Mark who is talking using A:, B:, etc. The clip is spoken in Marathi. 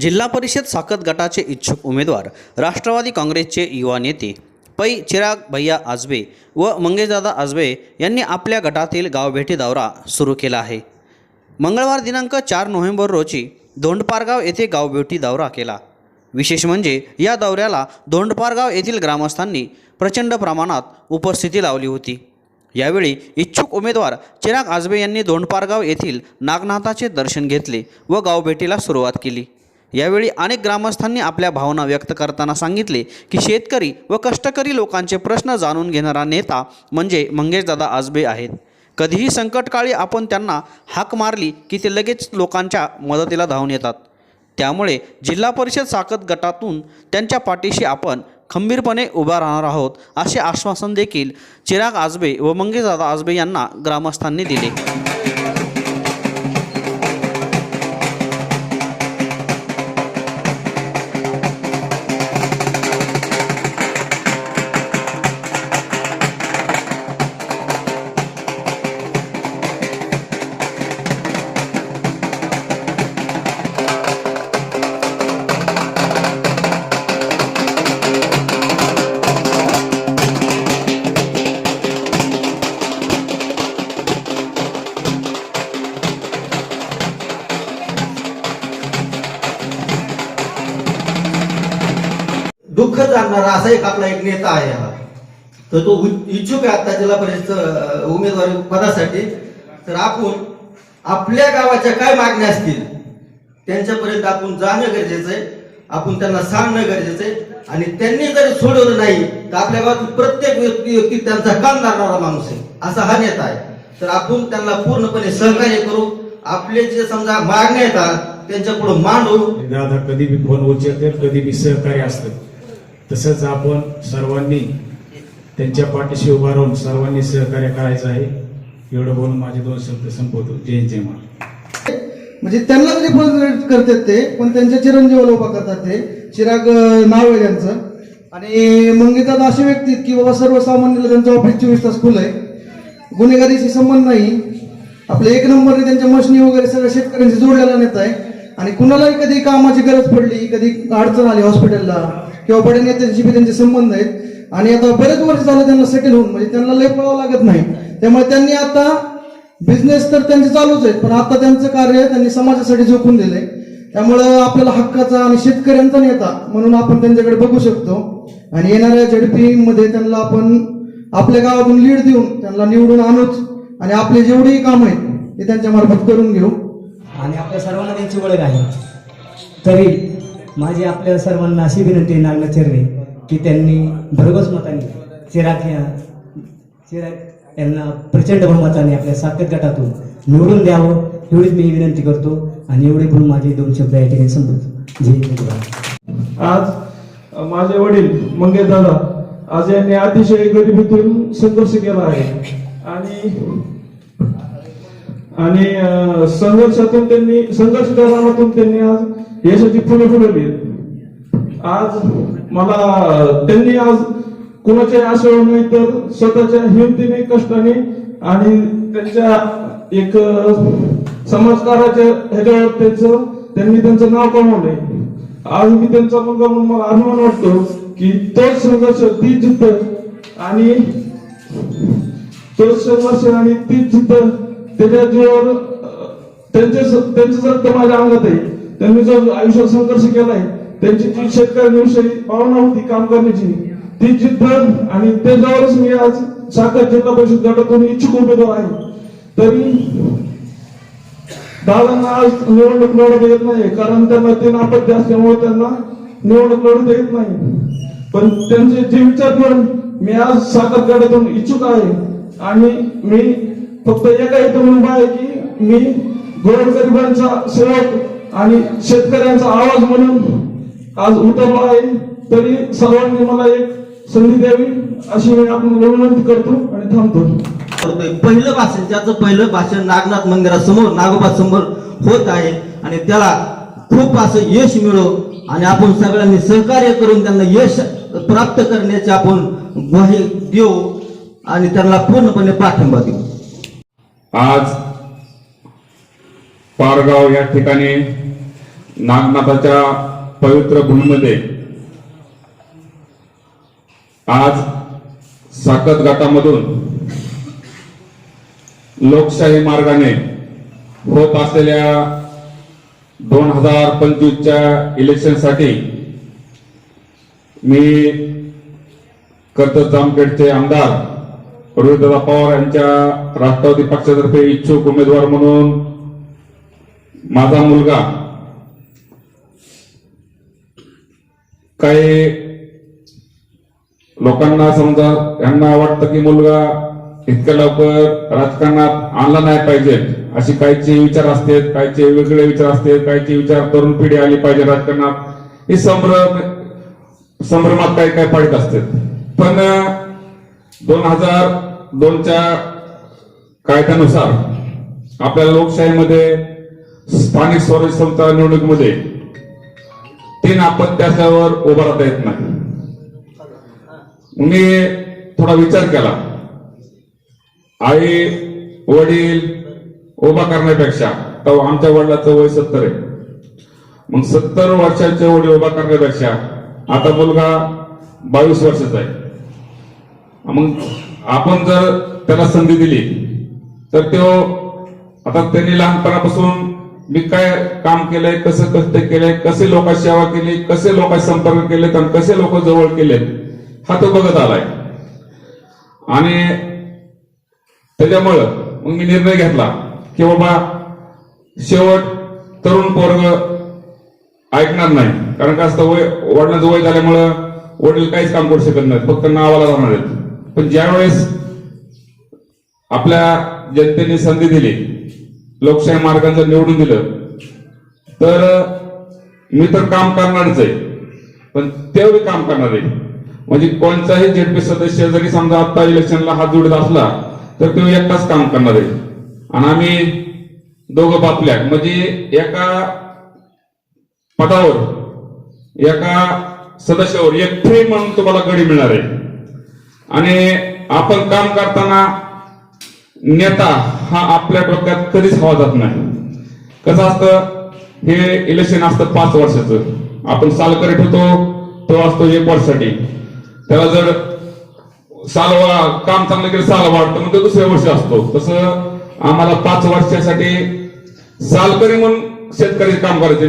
A: जिल्हा परिषद साखत गटाचे इच्छुक उमेदवार राष्ट्रवादी काँग्रेसचे युवा नेते पै. चिराग भैया आजबे व मंगेशदादा आजबे यांनी आपल्या गटातील गावभेटी दौरा सुरू केला आहे. मंगळवार दिनांक चार नोव्हेंबर रोजी धोंडपारगाव येथे गावभेटी दौरा केला. विशेष म्हणजे या दौऱ्याला धोंडपारगाव येथील ग्रामस्थांनी प्रचंड प्रमाणात उपस्थिती लावली होती. यावेळी इच्छुक उमेदवार चिराग आजबे यांनी धोंडपारगाव येथील नागनाथाचे दर्शन घेतले व गावभेटीला सुरुवात केली. यावेळी अनेक ग्रामस्थांनी आपल्या भावना व्यक्त करताना सांगितले की शेतकरी व कष्टकरी लोकांचे प्रश्न जाणून घेणारा नेता म्हणजे मंगेशदादा आजबे आहेत. कधीही संकटकाळी आपण त्यांना हाक मारली की ते लगेच लोकांच्या मदतीला धावून येतात. त्यामुळे जिल्हा परिषद साखत गटातून त्यांच्या पाठीशी आपण खंबीरपणे उभा राहणार आहोत असे आश्वासन देखील चिराग आजबे व मंगेशदादा आजबे यांना ग्रामस्थांनी दिले.
B: दुःख जाणणारा असा एक आपला एक नेता आहे हा. तर तो इच्छुक आहे आता जिल्हा परिषद उमेदवारी पदासाठी. तर आपण आपल्या गावाच्या काय मागण्या असतील त्यांच्यापर्यंत आपण जाणं गरजेचं आहे. आपण त्यांना सांगणं गरजेचं आहे. आणि त्यांनी जरी सोडवलं नाही तर आपल्या गावातून प्रत्येक व्यक्ती व्यक्ती त्यांचा काम करणारा माणूस आहे असा हा नेता आहे. तर आपण त्यांना पूर्णपणे सहकार्य करू. आपले जे समजा मागण्या येतात त्यांच्या पुढे मांडू
C: दादा कधी बी फोन उचलते कधी बी सहकार्य असतं. तसंच आपण सर्वांनी त्यांच्या पाठीशी उभा राहून सर्वांनी सहकार्य करायचं आहे. एवढं बोलून माझे दोन शब्द संपवतो. जय जय महाराज.
D: म्हणजे त्यांना म्हणजे फॉर्च्युनेट करतात ते पण त्यांच्या चिरंजीवाला उभा करतात ते. चिराग नाव आहे त्यांचं आणि मंगेतात असे व्यक्ती की बाबा सर्वसामान्याला त्यांचं ऑफिस चोवीस तास खुलं आहे. गुन्हेगारीशी संबंध नाही. आपले एक नंबरने त्यांच्या मशनी वगैरे सगळ्या शेतकऱ्यांशी जोडलेला नेत आहे. आणि कुणालाही कधी कामाची गरज पडली कधी अडचण आली हॉस्पिटलला किंवा बडे नेत्यांशी बी त्यांचे संबंध आहेत. आणि आता बरेच वर्ष झालं त्यांना सेटल होऊन म्हणजे त्यांना लय पळावं लागत नाही. त्यामुळे त्यांनी आता बिझनेस तर त्यांचे चालूच आहेत पण आता त्यांचं कार्य त्यांनी समाजासाठी झोकून दिलंय. त्यामुळं आपल्याला हक्काचा आणि शेतकऱ्यांचा नेता म्हणून आपण त्यांच्याकडे बघू शकतो. आणि येणाऱ्या झडपी मध्ये त्यांना आपण आपल्या गावातून लीड देऊन त्यांना निवडून आणूच आणि आपले जेवढेही काम आहेत ते त्यांच्या मार्फत करून घेऊ.
E: आणि आपल्या सर्वांना त्यांची ओळख आहे. तरी माझी आपल्या सर्वांना अशी विनंती आहे नागनाथ की त्यांनी भरघोस मताने चिराग या चिराग यांना प्रचंड बहुमताने आपल्या साखर गटातून निवडून द्यावं एवढीच मी विनंती करतो आणि एवढे पण माझे दोन शब्द या ठिकाणी संपत जय
F: आज माझे वडील मंगेश दादा आज यांनी अतिशय गरिबीतून संघर्ष केला आहे. आणि आणि संघर्षातून त्यांनी संघर्ष करण्यातून त्यांनी आज यशाची फुलं फुलवली आज मला त्यांनी आज कुणाच्या आशेवर नाही तर स्वतःच्या हिमतीने कष्टाने आणि त्यांच्या एक समाजकाराच्या ह्याच्यावर त्यांचं त्यांनी त्यांचं नाव कमवलंय. आज मी त्यांचा मुलगा म्हणून मला अभिमान वाटतो की तोच संघर्ष ती जिद्द आणि तोच संघर्ष आणि ती जिद्द त्याच्या जीवावर त्यांचे त्यांचं रक्त माझ्या अंगात आहे. त्यांनी जो आयुष्यात संघर्ष केलाय त्यांची जी शेतकऱ्यांविषयी भावना होती काम करण्याची ती जिद्द आणि त्याच्यावरच मी आज साखर जिल्हा परिषद गटातून इच्छुक उमेदवार आहे. तरी दादांना आज निवडणूक लढवता येत नाही कारण त्यांना ते नापत्य असल्यामुळे त्यांना निवडणूक लढवता येत नाही. पण त्यांचे जे विचार करून मी आज साखर गटातून इच्छुक आहे आणि मी फक्त एका इथं म्हणून आहे की मी गोरगरिबांचा सेवक आणि शेतकऱ्यांचा आवाज म्हणून आज उतरलो आहे. तरी सर्वांनी मला एक संधी द्यावी अशी मी आपण विनंती करतो आणि थांबतो.
B: करतोय. पहिलं भाषण ज्याचं पहिलं भाषण नागनाथ मंदिरासमोर नागोबा समोर होत आहे. आणि त्याला खूप असं यश मिळो आणि आपण सगळ्यांनी सहकार्य करून त्यांना यश प्राप्त करण्याची आपण ग्वाही देऊ आणि त्यांना पूर्णपणे पाठिंबा देऊ.
G: आज पारगाव या ठिकाणी नागनाथाच्या पवित्र भूमीमध्ये आज साकत घाटामधून लोकशाही मार्गाने होत असलेल्या दोन हजार पंचवीसच्या इलेक्शनसाठी मी कर्जत जामखेडचे आमदार रोहितदादा पवार यांच्या राष्ट्रवादी पक्षातर्फे इच्छुक उमेदवार म्हणून माझा मुलगा काही लोकांना समजा यांना वाटतं की मुलगा इतक्या लवकर राजकारणात आणला नाही पाहिजे अशी काहीचे विचार असतात काहीचे वेगळे विचार असतात काहीचे विचार तरुण पिढी आली पाहिजे राजकारणात हे संभ्रम संभ्रमात काही काय पडत असतात. पण दोन हजार दोनच्या कायद्यानुसार आपल्या लोकशाहीमध्ये स्थानिक स्वराज्य संस्था निवडणुकीमध्ये तीन अपत्य असल्यावर उभा राहता येत नाही. मी थोडा विचार केला. आई वडील उभा करण्यापेक्षा तर आमच्या वडिलाचं वय सत्तर आहे. मग सत्तर वर्षाचे वडील उभा करण्यापेक्षा आता मुलगा बावीस वर्षाचा आहे. मग आपण जर त्याला संधी दिली तर तो आता त्यांनी लहानपणापासून मी काय काम केलंय कसं कष्ट केलंय कसे लोकांची सेवा केली कसे लोकांशी संपर्क केलेत आणि कसे लोक जवळ केलेत हा तो बघत आलाय. आणि त्याच्यामुळं मग मी निर्णय घेतला की बाबा शेवट तरुण पोरग ऐकणार नाही. कारण का असतं वय वडिलांचं वय झाल्यामुळं वडील काहीच काम करू शकत नाहीत फक्त नावाला जाणार आहेत. पण ज्यावेळेस आपल्या जनतेने संधी दिली लोकशाही मार्गाचं निवडून दिलं. तर मी तर काम करणारच आहे. पण तेवढे काम करणार आहे. म्हणजे कोणताही जेडपी सदस्य जरी समजा आता इलेक्शनला हात जोडत असला तर तो एकटाच काम करणार आहे. आणि आम्ही दोघं बापल्या म्हणजे एका पदावर एका सदस्यावर एक फ्री म्हणून तुम्हाला गडी मिळणार आहे. आणि आपण काम करताना नेता हा आपल्या डोक्यात कधीच हवा जात नाही. कसं असतं हे इलेक्शन असतं पाच वर्षाचं. आपण सालकरी ठेवतो तो असतो एक वर्षासाठी. त्याला जर साल काम चांगलं केलं साल वाढतं मग तो दुसऱ्या वर्षी असतो. तसं आम्हाला पाच वर्षासाठी सालकरी म्हणून शेतकरी काम करायचे.